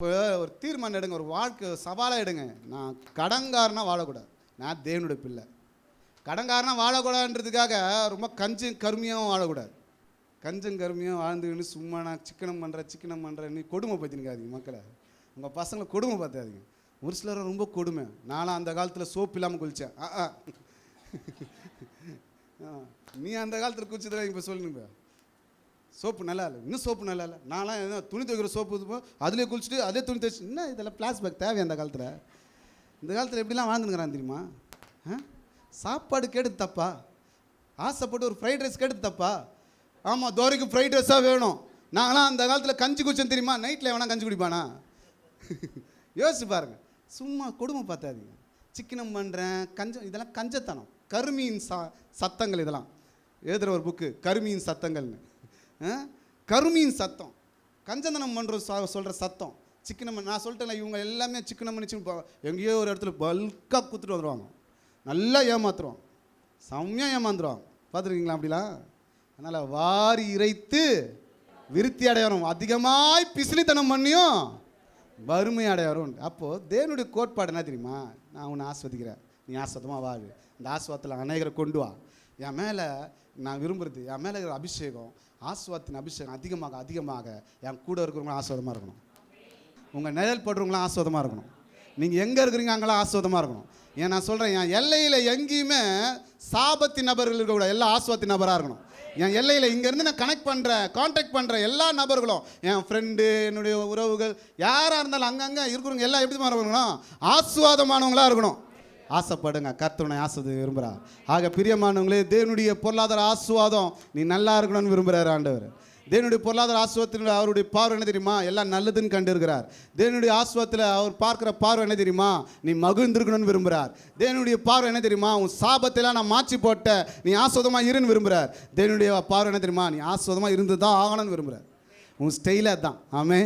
இப்போ ஒரு தீர்மானம் எடுங்க ஒரு வாழ்க்கை சவாலாக எடுங்க. நான் கடங்காரனா வாழக்கூடாது. நான் தேவனுடைய பிள்ளை. கடங்காரனா வாழக்கூடாதுன்றதுக்காக ரொம்ப கஞ்சம் கருமையாகவும் வாழக்கூடாது. கஞ்சம் கருமையாக வாழ்ந்துக்கின்னு சும்மா நான் சிக்கனம் பண்ணுறேன் சிக்கனம் பண்ணுறேன் நீ கொடுமை பற்றினுக்காதீங்க மக்களை. உங்கள் பசங்களை கொடுமை பார்த்தாதீங்க. ஒரு சிலர் ரொம்ப கொடுமை. நானும் அந்த காலத்தில் சோப்பு இல்லாமல் குளித்தேன் ஆ. ஆ. நீ அந்த காலத்தில் குளிச்சதில் இப்போ சொல்லுங்க. சோப்பு நல்லா இல்லை இன்னும் சோப்பு நல்லா இல்லை நான்லாம் என்ன துணி துவைக்கிற சோப்பு இதுப்போ அதிலே குளிச்சுட்டு அதே துணி துவைச்சு என்ன இதெல்லாம் பிளாஸ்பேக் தேவை அந்த காலத்தில்? இந்த காலத்தில் எப்படிலாம் வாழ்ந்துங்கிறான் தெரியுமா? ஆ? சாப்பாடு கேட்டு தப்பா? ஆசைப்பட்டு ஒரு ஃப்ரைட் ரைஸ் கேட்டு தப்பா? ஆமாம் தோரைக்கு ஃப்ரைட் ரைஸாக வேணும். நாங்களாம் அந்த காலத்தில் கஞ்சி குடிச்சோம் தெரியுமா? நைட்டில் எவனா கஞ்சி குடிப்பானா? யோசிச்சு பாருங்கள் சும்மா கொடுமை பார்த்தாதீங்க. சிக்கனம் பண்ணுறேன் கஞ்சம் இதெல்லாம் கஞ்சத்தனம். கருமியின் ச சத்தங்கள் இதெல்லாம். எழுதுகிற ஒரு புக்கு கருமியின் சத்தங்கள்னு. கருமியின் சத்தம். கஞ்சந்தனம் பண்ணுற சொல்கிற சத்தம். சிக்கனம் நான் சொல்லிட்டேன்ல இவங்க எல்லாமே சிக்கனம் பண்ணி எங்கேயோ ஒரு இடத்துல பல்காக கொடுத்துட்டு வந்துடுவாங்க நல்லா ஏமாத்துருவாங்க செம்மையாக ஏமாந்துருவாங்க. பார்த்துருக்கீங்களா அப்படிலாம்? அதனால் வாரி இறைத்து விருத்தி அடையணும். அதிகமாய் பிசிலித்தனம் பண்ணியும் வறுமை அடையறோம் அப்போது தேவனுடைய கோட்பாடு என்ன தெரியுமா? நான் உன்னை ஆஸ்வதிக்கிறேன். நீ ஆஸ்வதமாக வாழு. இந்த ஆஸ்வத்தில் அநேகரை கொண்டு வா. என் மேலே நான் விரும்புறது என் மேலே இருக்கிற அபிஷேகம் ஆஸ்வாத்தின் அபிஷேகம் அதிகமாக அதிகமாக என் கூட இருக்கிறவங்களும் ஆஸ்வாதமாக இருக்கணும். உங்கள் நிழல் படுறவங்களாம் ஆஸ்வாதமாக இருக்கணும். நீங்கள் எங்கே இருக்கிறீங்க அங்கெல்லாம் ஆஸ்வாதமாக இருக்கணும். ஏன் நான் சொல்கிறேன் என் எல்லையில் எங்கேயுமே சாபத்தி நபர்கள் இருக்கக்கூடாது. எல்லாம் ஆஸ்வாத்தின் நபராக இருக்கணும். என் எல்லையில் இங்கேருந்து நான் கனெக்ட் பண்ணுறேன் காண்டாக்ட் பண்ணுற எல்லா நபர்களும் என் ஃப்ரெண்டு என்னுடைய உறவுகள் யாராக இருந்தாலும் அங்கங்கே இருக்கிறவங்க எல்லாம் எப்படி இருக்கணும்? ஆஸ்வாதமானவங்களாக இருக்கணும். ஆசைப்படுங்க. கர்த்தனை ஆசை விரும்புகிறா ஆக பிரியமானவங்களே தேவனுடைய பொருளாதார ஆசுவாதம் நீ நல்லா இருக்கணும்னு விரும்புகிறார் ஆண்டவர். தேவனுடைய பொருளாதார ஆசுவத்தினுடைய அவருடைய பார்வை என்ன தெரியுமா? எல்லாம் நல்லதுன்னு கண்டிருக்கிறார். தேனுடைய தேவனுடைய ஆசுவத்தில் அவர் பார்க்குற பார்வை என்ன தெரியுமா? நீ மகிழ்ந்திருக்கணும்னு விரும்புகிறார் தேவனுடைய பார்வை என்ன தெரியுமா? உன் சாபத்தெல்லாம் நான் மாற்றி போட்ட நீ ஆஸ்வதமாக இருன்னு விரும்புகிறார் தேவனுடைய பார்வை என்ன தெரியுமா? நீ ஆஸ்வதமாக இருந்து தான் ஆகணும்னு விரும்புகிறார் உன் ஸ்டைலாக தான் ஆமே